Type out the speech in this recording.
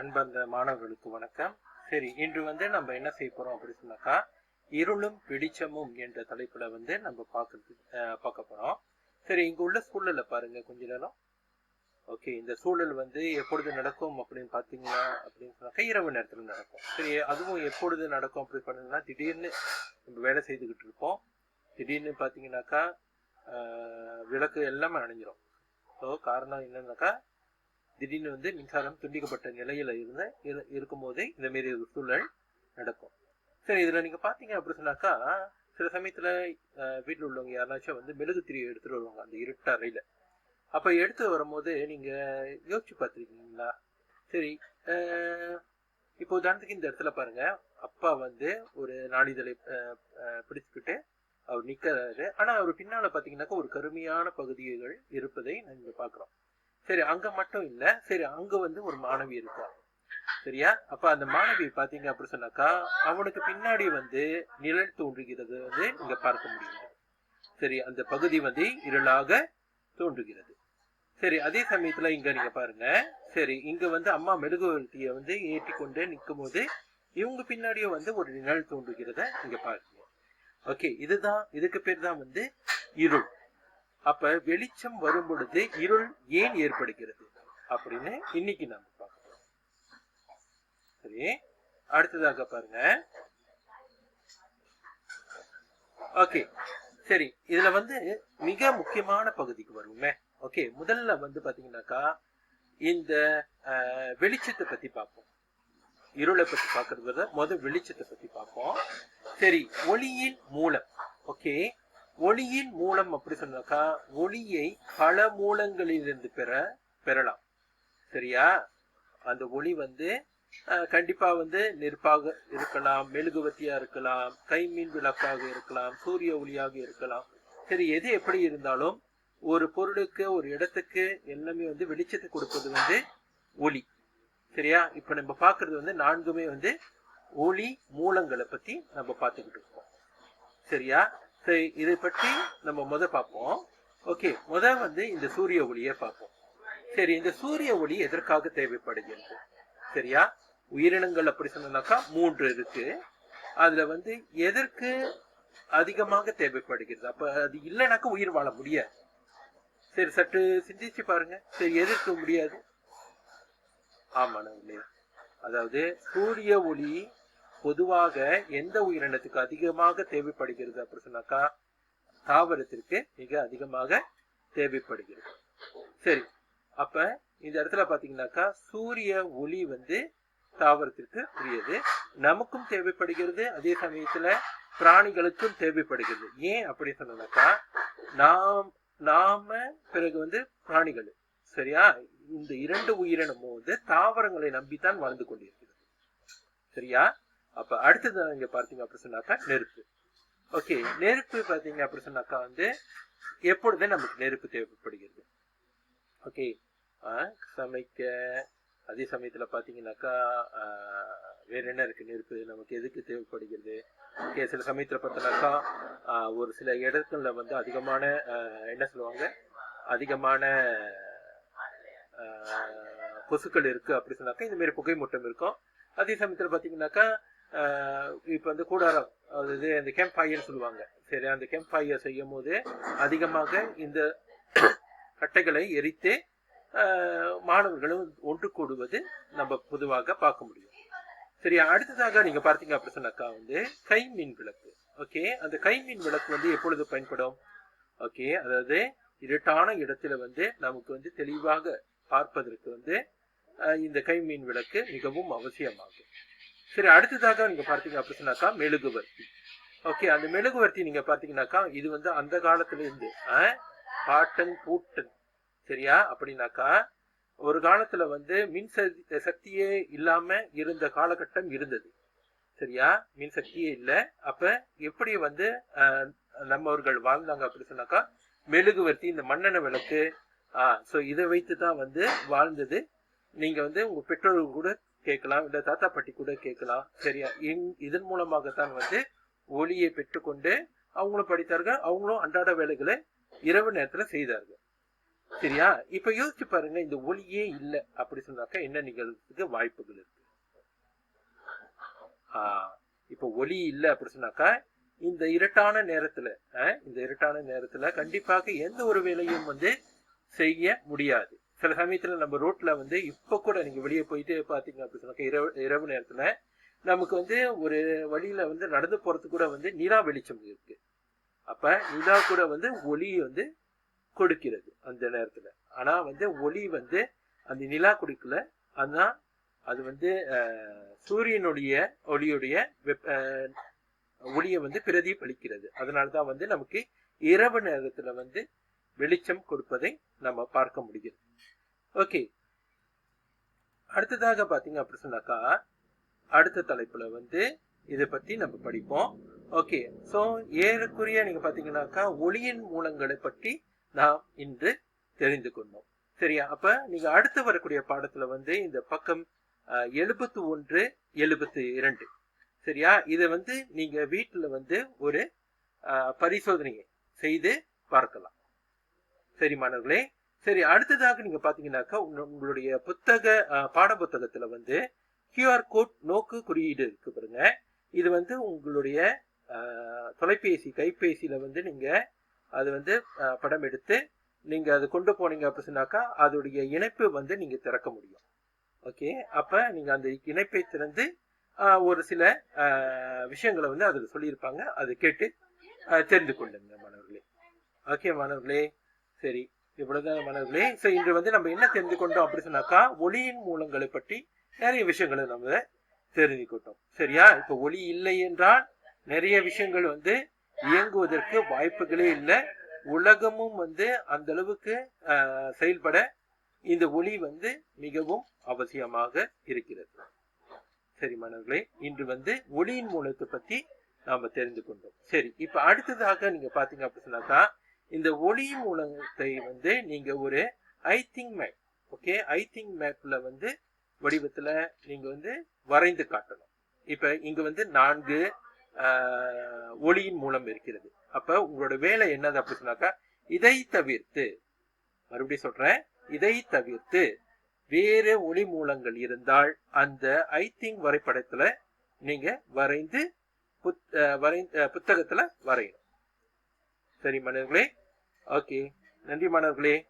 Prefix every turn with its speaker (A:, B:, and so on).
A: அன்பந்த மாணவர்களுக்கு வணக்கம். சரி இன்று வந்து நம்ம என்ன செய்ய போறோம் அப்படின்னு சொன்னாக்கா இருளும் வெளிச்சமும் என்ற தலைப்புல வந்து நம்ம பார்க்கறது பார்க்க போறோம். சரி இங்க உள்ள சூழலை பாருங்க கொஞ்ச நேரம். ஓகே இந்த சூழல் வந்து எப்பொழுது நடக்கும் அப்படின்னு பாத்தீங்கன்னா அப்படின்னு சொன்னாக்கா இரவு நேரத்தில் நடக்கும். சரி அதுவும் எப்பொழுது நடக்கும் அப்படி பண்ணீங்கன்னா திடீர்னு நம்ம வேலை செய்துக்கிட்டு இருப்போம். திடீர்னு பார்த்தீங்கன்னாக்கா விளக்கு எல்லாமே அணைஞ்சிரும் ஸோ காரணம் என்னன்னாக்கா திடீர்னு வந்து மின்சாரம் துண்டிக்கப்பட்ட நிலையில இருந்த இரு- இருக்கும்போதே இந்த மாரி ஒரு சூழல் நடக்கும். சரி இதுல நீங்க பாத்தீங்க அப்படி சொன்னாக்கா சில சமயத்துல வீட்டில் உள்ளவங்க யாராச்சும் வந்து மெழுகு திரியை எடுத்துட்டு வருவாங்க அந்த இருட்ட அறையில. அப்ப எடுத்து வரும்போது நீங்க யோசிச்சு பார்த்துருக்கீங்களா சரி இப்போ உதாரணத்துக்கு இந்த இடத்துல பாருங்க. அப்பா வந்து ஒரு நாளிதழை பிடிச்சுக்கிட்டு அவர் நிக்கிறாரு. ஆனா அவர் பின்னால பாத்தீங்கன்னாக்கா ஒரு கருமையான பகுதிகள் இருப்பதை நாங்க பாக்குறோம். சரி அங்க மட்டும் இல்ல. சரி அங்க வந்து ஒரு மாணவி இருக்கா? சரியா? அப்ப அந்த மாணவி பாத்தீங்க அப்படின்னு சொன்னாக்கா அவனுக்கு பின்னாடி வந்து நிழல் தோன்றுகிறது வந்து இங்க பார்க்க முடியுது சரி அந்த பகுதி வந்து இருளாக தோன்றுகிறது. சரி அதே சமயத்துல இங்க நீங்க பாருங்க. சரி இங்க வந்து அம்மா மெழுகுவர்த்திய வந்து ஏற்றி கொண்டு நிற்கும் போது இவங்க பின்னாடியே வந்து ஒரு நிழல் தோன்றுகிறத இங்க பாருங்க. ஓகே இதுதான் இதுக்கு பேர் தான் வந்து இருள். அப்ப வெளிச்சம் வரும் பொழுது இருள் ஏன் ஏற்படுகிறது? அப்படின்னு இன்னைக்கு நாம பார்க்கலாம் சரி அடுத்ததாக பாருங்க. ஓகே சரி இதுல வந்து மிக முக்கியமான பகுதிக்கு வருவோமே. ஓகே முதல்ல வந்து பாத்தீங்கன்னாக்கா இந்த வெளிச்சத்தை பத்தி பார்ப்போம். இருளை பத்தி பாக்குறது முதல் வெளிச்சத்தை பத்தி பார்ப்போம். சரி ஒளியின் மூலம் ஓகே ஒளியின் மூலம் அப்படி சொன்னாக்கா ஒளியை பல மூலங்களிலிருந்து பெற பெறலாம். சரியா? அந்த ஒளி வந்து கண்டிப்பா வந்து நெருப்பாக இருக்கலாம் மெழுகுவத்தியா இருக்கலாம் கைமீன் விளக்காக இருக்கலாம் சூரிய ஒளியாக இருக்கலாம். சரி எது எப்படி இருந்தாலும் ஒரு பொருளுக்கு ஒரு இடத்துக்கு எல்லாமே வந்து வெளிச்சத்தை கொடுப்பது வந்து ஒளி. சரியா? இப்ப நம்ம பாக்குறது வந்து நான்குமே வந்து ஒளி மூலங்களை பத்தி நம்ம பார்த்துக்கிட்டு இருக்கோம். சரியா? சரி இதை பற்றி நம்ம முத பார்ப்போம். ஓகே முத வந்து இந்த சூரிய ஒளியை பார்ப்போம். சரி இந்த சூரிய ஒளி எதற்காக தேவைப்படுகிறது? சரியா? உயிரினங்கள் அப்படி சொன்னாக்கா மூன்று இருக்கு. அதுல வந்து எதற்கு அதிகமாக தேவைப்படுகிறது? அப்ப அது இல்லைனாக்கா உயிர் வாழ முடியாது. சரி சற்று சிந்திச்சு பாருங்க. சரி எதிர்க்க முடியாது? ஆமாண்ணே அதாவது சூரிய ஒளி பொதுவாக எந்த உயிரினத்துக்கு அதிகமாக தேவைப்படுகிறது அப்படி சொன்னாக்கா தாவரத்திற்கு மிக அதிகமாக தேவைப்படுகிறது. சரி அப்ப இந்த இடத்துல பாத்தீங்கன்னாக்கா சூரிய ஒளி வந்து தாவரத்திற்கு உரியது. நமக்கும் தேவைப்படுகிறது அதே சமயத்துல பிராணிகளுக்கும் தேவைப்படுகிறது. ஏன் அப்படி சொன்னாக்கா நாம் நாம பிறகு வந்து பிராணிகள் சரியா? இந்த இரண்டு உயிரினமும் வந்து தாவரங்களை நம்பித்தான் வாழ்ந்து கொண்டிருக்கிறது. சரியா? அப்ப அடுத்தது இங்க பார்த்தீங்க அப்படி சொன்னாக்கா நெருப்பு. ஓகே நெருப்பு பார்த்தீங்க அப்படி சொன்னாக்கா வந்து எப்பொழுது நமக்கு நெருப்பு தேவைப்படுகிறது? ஓகே சமைக்க அதே சமயத்துல பாத்தீங்கன்னாக்கா வேற என்ன இருக்கு நெருப்பு? நமக்கு எதுக்கு தேவைப்படுகிறது? ஓகே சில சமயத்துல பார்த்தோன்னாக்கா ஒரு சில இடத்துல வந்து அதிகமான என்ன சொல்லுவாங்க? அதிகமான கொசுக்கள் இருக்கு அப்படி சொன்னாக்கா இந்த மாதிரி புகை மூட்டம் இருக்கும். அதே சமயத்துல பாத்தீங்கன்னாக்கா இப்போ வந்து கூடாரம் அதாவது அந்த கேம்ப் ஃபயர்னு சொல்லுவாங்க. சரி அந்த கேம்ப் ஃபயர் செய்யும் போது அதிகமாக இந்த கட்டைகளை எரித்து மாணவர்களும் ஒன்று கூடுவது நம்ம பொதுவாக பார்க்க முடியும். சரி அடுத்ததாக நீங்க பார்த்தீங்க அப்படி சொன்னாக்கா வந்து கை மீன் விளக்கு. ஓகே அந்த கை மீன் விளக்கு வந்து எப்பொழுது பயன்படும்? ஓகே அதாவது இருட்டான இடத்துல வந்து நமக்கு வந்து தெளிவாக பார்ப்பதற்கு வந்து இந்த கை மீன் விளக்கு மிகவும் அவசியமாகும். சரி அடுத்ததாக நீங்க பார்த்தீங்க அப்படி சொன்னாக்கா மெழுகுவர்த்தி. ஓகே அந்த மெழுகுவர்த்தி நீங்க பார்த்தீங்கன்னாக்கா இது வந்து அந்த காலத்துல இருந்து பாட்டன் பூட்டன். சரியா? அப்படின்னாக்கா ஒரு காலத்துல வந்து மின் சக்தியே இல்லாம இருந்த காலகட்டம் இருந்தது. சரியா? மின் சக்தியே இல்லை. அப்ப எப்படி வந்து நம்மவர்கள் வாழ்ந்தாங்க அப்படின்னு சொன்னாக்கா மெழுகுவர்த்தி இந்த மண்ணெண்ண விளக்கு ஆஹ் சோ இதை வைத்து தான் வந்து வாழ்ந்தது. நீங்க வந்து உங்க பெற்றோர்கள் கூட கேட்கலாம். இல்ல தாத்தா பாட்டி கூட கேட்கலாம். சரியா? இங்- இதன் மூலமாகத்தான் வந்து ஒளியை பெற்றுக்கொண்டு அவங்களும் படித்தார்கள். அவங்களும் அன்றாட வேலைகளை இரவு நேரத்துல செய்தார்கள். சரியா? இப்ப யோசிச்சு பாருங்க இந்த ஒளியே இல்லை அப்படி சொன்னாக்கா என்ன நிகழ்வுக்கு வாய்ப்புகள் இருக்கு? ஆஹ் இப்ப ஒளி இல்லை அப்படி சொன்னாக்கா இந்த இரட்டான நேரத்துல இந்த இரட்டான நேரத்துல கண்டிப்பாக எந்த ஒரு வேலையும் வந்து செய்ய முடியாது. சில சமயத்துல நம்ம ரோட்ல வந்து இப்ப கூட நீங்க வெளியே போயிட்டு பாத்தீங்க அப்படி சொன்னாக்கா இரவு இரவு நேரத்துல நமக்கு வந்து ஒரு வழியில வந்து நடந்து போறதுக்கு கூட வந்து நிலா வெளிச்சம் இருக்கு. அப்ப நிலா கூட வந்து ஒளி வந்து கொடுக்கிறது அந்த நேரத்துல. ஆனா வந்து ஒளி வந்து அந்த நிலா கொடுக்கல. ஆனா அது வந்து சூரியனுடைய ஒளியுடைய வெப்ப ஒளியை வந்து பிரதிபலிக்கிறது. அதனாலதான் வந்து நமக்கு இரவு நேரத்துல வந்து வெளிச்சம் கொடுப்பதை நம்ம பார்க்க முடிகிறது. ஓகே அடுத்ததாக பார்த்தீங்க அப்படி சொன்னாக்கா அடுத்த தலைப்புல வந்து இதை பத்தி நம்ம படிப்போம். ஓகே ஸோ ஏறக்குறைய நீங்க பாத்தீங்கன்னாக்கா ஒளியின் மூலங்களை பற்றி நாம் இன்று தெரிந்து கொண்டோம். சரியா? அப்ப நீங்க அடுத்து வரக்கூடிய பாடத்துல வந்து இந்த பக்கம் எழுபத்து ஒன்று எழுபத்து இரண்டு. சரியா? இதை வந்து நீங்க வீட்டுல வந்து ஒரு பரிசோதனையை செய்து பார்க்கலாம். சரி மாணவர்களே சரி அடுத்ததாக நீங்க பாத்தீங்கன்னாக்கா உங்களுடைய புத்தக பாட புத்தகத்துல வந்து கியூஆர் கோட் நோக்கு குறியீடு இருக்கு பாருங்க. இது வந்து உங்களுடைய தொலைபேசி கைபேசியில வந்து நீங்க அது வந்து படம் எடுத்து நீங்க அது கொண்டு போனீங்க அப்படி சொன்னாக்கா அதோடைய இணைப்பு வந்து நீங்க திறக்க முடியும். ஓகே? அப்ப நீங்க அந்த இணைப்பை திறந்து ஒரு சில விஷயங்களை வந்து அதுல சொல்லியிருப்பாங்க. அதை கேட்டு தெரிந்து கொள்ளுங்க மாணவர்களே. ஓகே மாணவர்களே? சரி. இவ்வளவுதான் மனதிலே. ஸோ இன்று வந்து நம்ம என்ன தெரிந்து கொண்டோம் அப்படி சொன்னாக்கா ஒளியின் மூலங்களை பற்றி நிறைய விஷயங்களை நம்ம தெரிஞ்சுக்கிட்டோம். சரியா? இப்ப ஒளி இல்லை என்றால் நிறைய விஷயங்கள் வந்து இயங்குவதற்கு வாய்ப்புகளே இல்லை. உலகமும் வந்து அந்த அளவுக்கு செயல்பட இந்த ஒளி வந்து மிகவும் அவசியமாக இருக்கிறது. சரி மாணவர்களே இன்று வந்து ஒளியின் மூலத்தை பத்தி நாம தெரிந்து கொண்டோம் சரி இப்ப அடுத்ததாக நீங்க பாத்தீங்க அப்படி சொன்னாக்கா இந்த ஒளி மூலத்தை வந்து நீங்க ஒரு I think map okay I think மேப்ல வந்து வடிவத்துல நீங்க வந்து வரைந்து காட்டணும். இப்ப இங்க வந்து நான்கு ஒளியின் மூலம் இருக்கிறது. அப்ப உங்களோட வேலை என்னது அப்படி சொன்னாக்கா இதை தவிர்த்து மறுபடியும் சொல்றேன் இதை தவிர்த்து வேறு ஒளி மூலங்கள் இருந்தால் அந்த ஐ திங்க் வரைபடத்துல நீங்க வரைந்து புத்- வரை புத்தகத்துல வரையணும். சரி மனிதர்களே ஓகே. நன்றி மாணவர்களே.